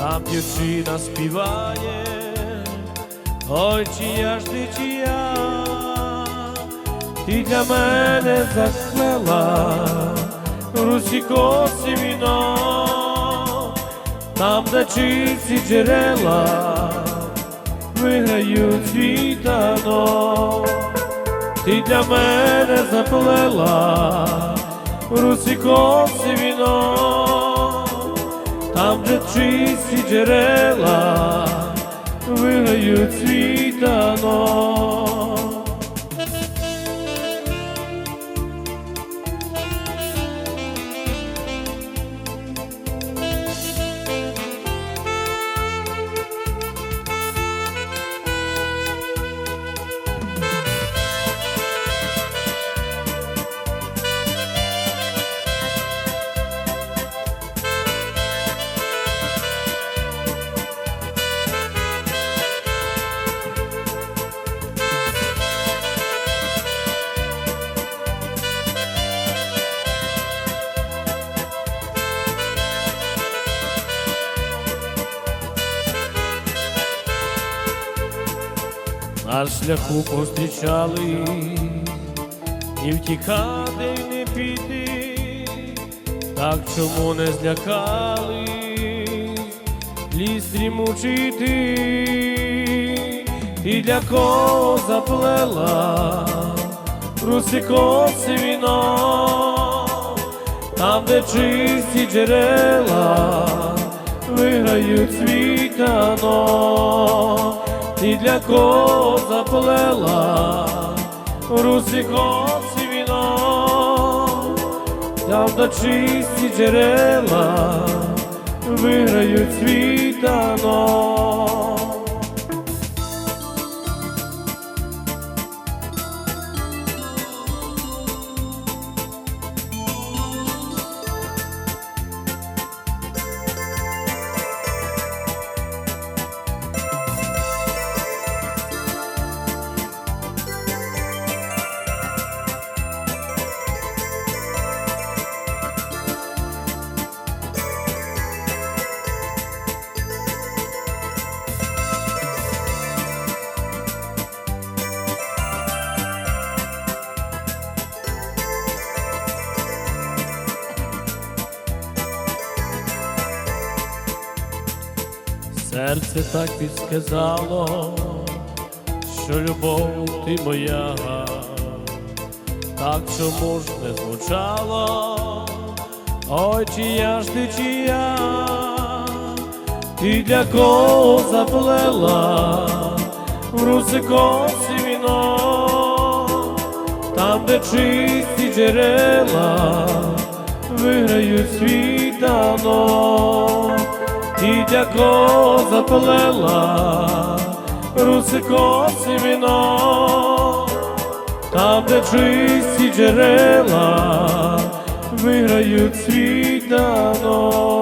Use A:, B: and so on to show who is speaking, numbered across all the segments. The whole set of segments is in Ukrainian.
A: там дівчина співає, ой, чия ж ти чия, ти для мене заклела в русі косі віно, там, де чисті джерела виграють світано, ти для мене заплела в русі косі віно, там, де чисті джерела вигають світано. На шляху пострічали, і втікати, не піти, так чому не злякали, ліс дрімучити, і для кого заплела? Русикоси віно, там, де чисті джерела виграють світано, ти для кого заплела русикоси віно, там, до чисті джерела виграють світано. Серце так підсказало, що любов ти моя, так чому ж не звучало, ой, чия ж ти чия, ти для кого заплела? В русикосі віно, там, де чисті джерела виграють світано. Ти для кого заплела русикоси віно, там, де чисті джерела виграють світано.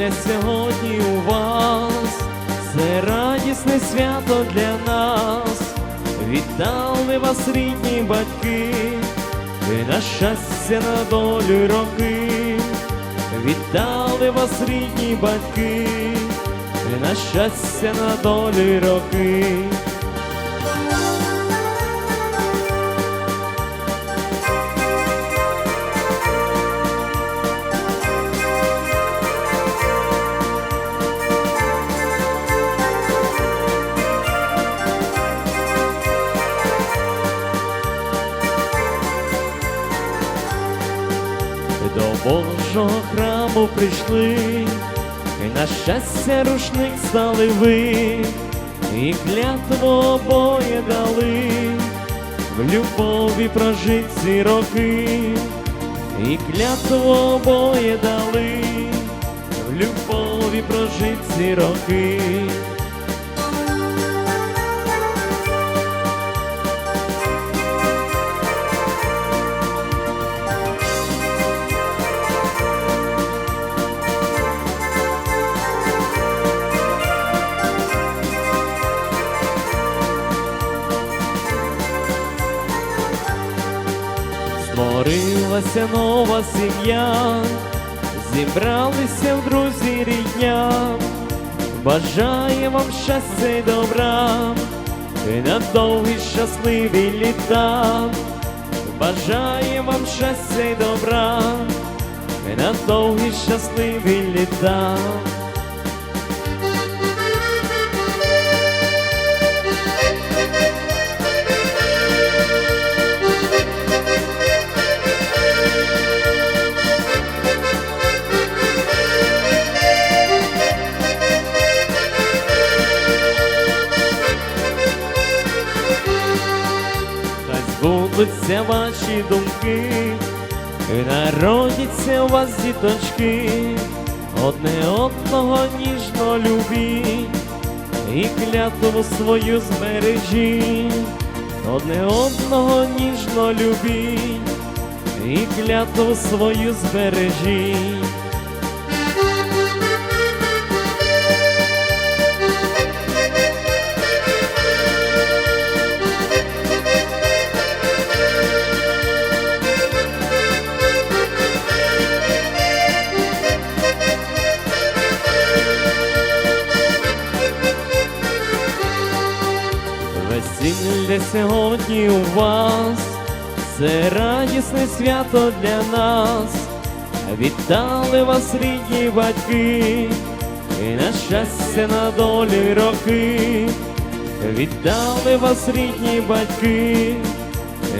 B: Весілля сьогодні у вас, це радісне свято для нас. Вітали вас, рідні батьки, ви на щастя на долю роки. Вітали вас, рідні батьки, ви на щастя на долю роки. Храму прийшли, і на щастя рушник стали ви, і клятво обоє дали, в любові прожить ці роки, і клятво обоє дали, в любові прожить ці роки. Створилася нова сім'я, зібралися в друзі рідня, бажаю вам щастя і добра, і на довгі щасливі літа, бажаю вам щастя і добра, і на довгі щасливі літа. Збудуться ваші думки, і народяться у вас діточки, одне одного ніжно любіть, і клятву свою збережіть, одне одного ніжно любіть, і клятву свою збережіть. Сьогодні у вас, це радісне свято для нас. Вітали вас рідні батьки, і на щастя на долі роки. Вітали вас рідні батьки,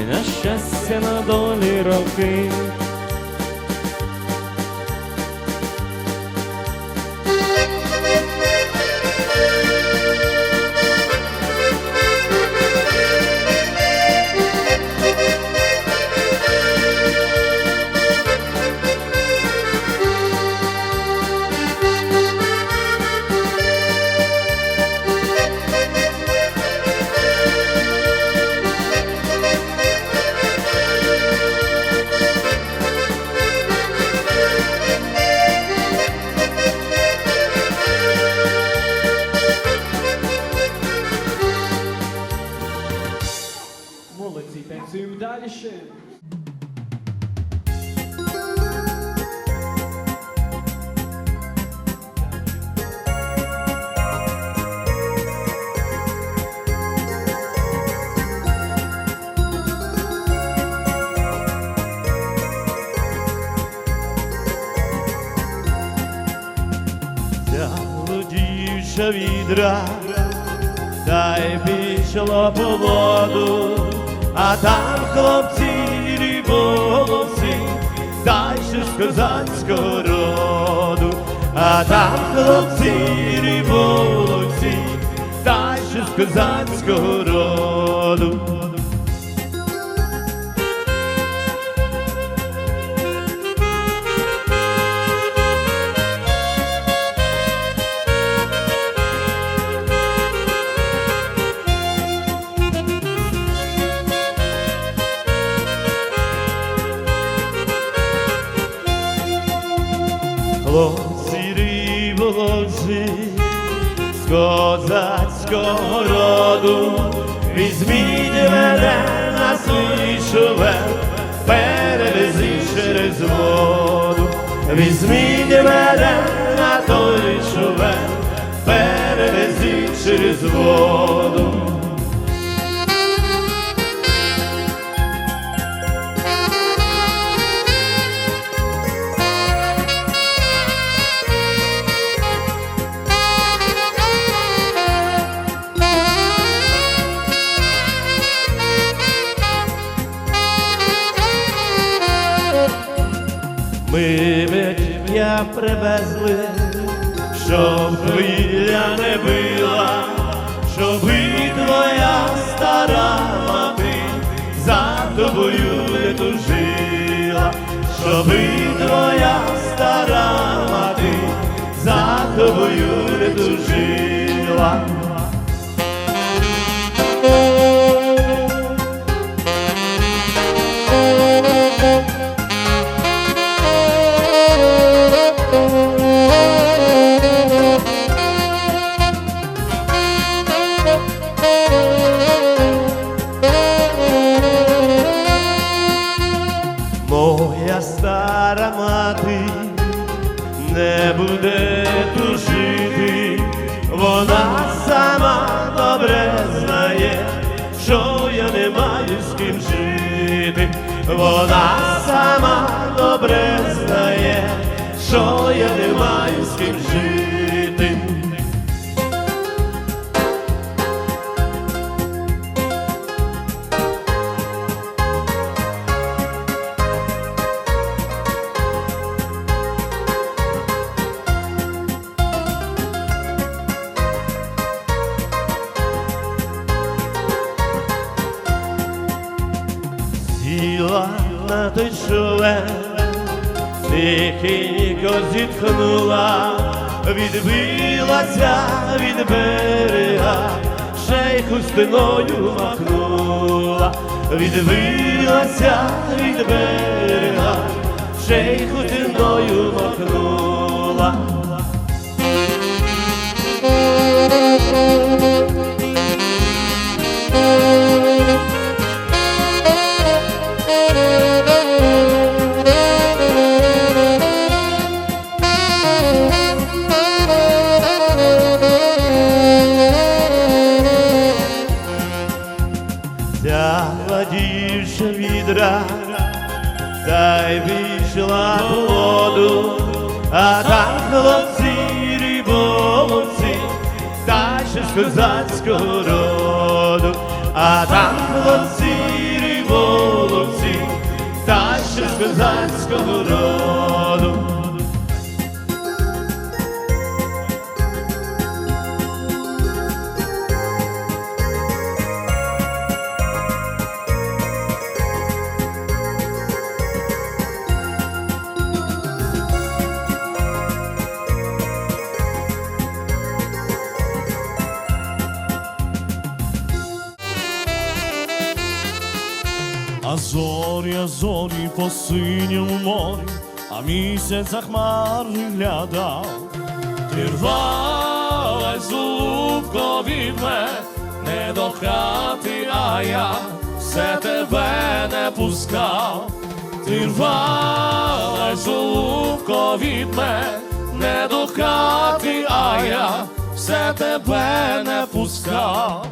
B: і на щастя на долі роки.
C: Тягнутіша відра, та й пішло по воду, а там хлопці риболовці, та з козацького роду, а там хлопці риболовці, та й з козацького роду. Хлопці риболовці з козацького роду, візьміть мене на свій шовел, перевези через воду, візьміть мене на той шовел, перевези через воду. Ми я привезли, щоб хвиля не била, щоб і твоя стара мати за тобою не тужила, щоб і твоя стара мати за тобою не тужила. Зітхнула, відбилася від берега, ще й хустиною махнула, відбилася від берега, ще й хустиною махнула. Козацького роду, а там хлопці риболовці, та що з козацького роду.
A: А зорі, а зорі по синьому морі, а місяць за хмари глядав. Ти рвалась зубко від мене, не до хати, а я все тебе не пускав. Ти рвалась зубко від мене, не до хати, а я все тебе не пускав.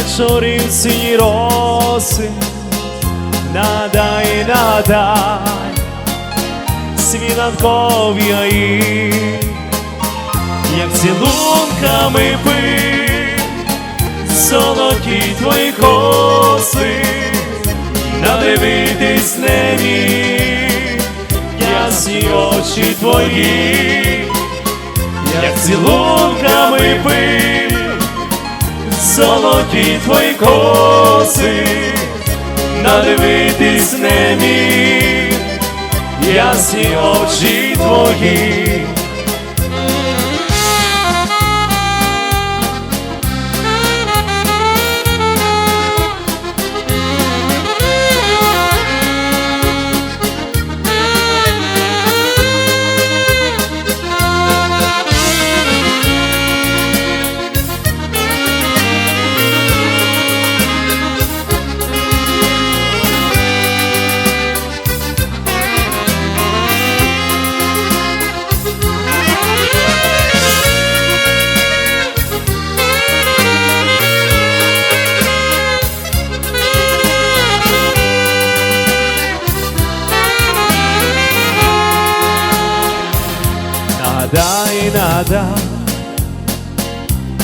B: Вечорів сині роси, надай, надай, свінанкові гаї, як цілунками пив, золоті твої коси, надивитись не міг, ясні очі твої. Як цілунками пив, золоті твої коси, надивитись не міг, ясні очі твої.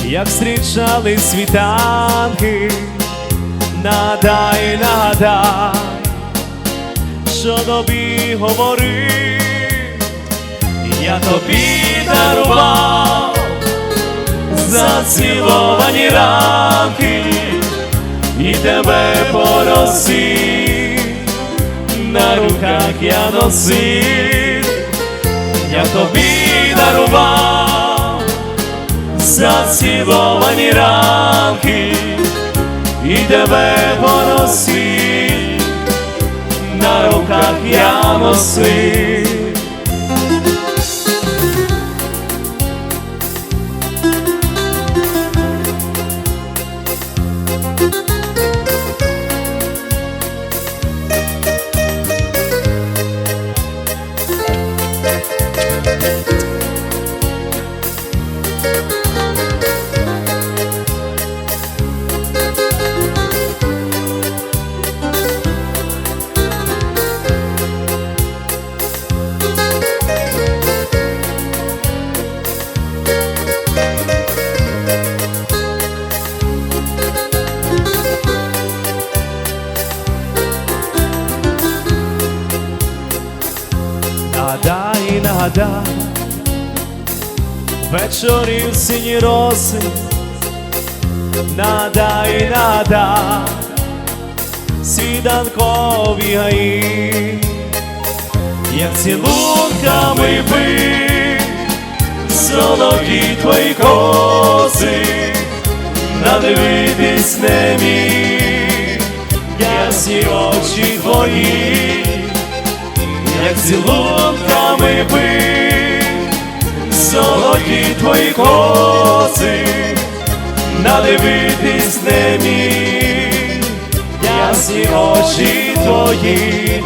B: Як зустрічали світанки, надай, надай, що тобі говорив, я тобі дарував заціловані ранки і тебе поросив, на руках я носив, я тобі дарував заціловані ранки і тебе поносив, на руках я носив. Вечорі в сині роси, надай, надай, свіданкові гаї, як цілунками бий, золоті твої коси, надивитись не міг, ясні очі твої як цілунками золоті твої коси, надивитись не міг, ясні очі твої,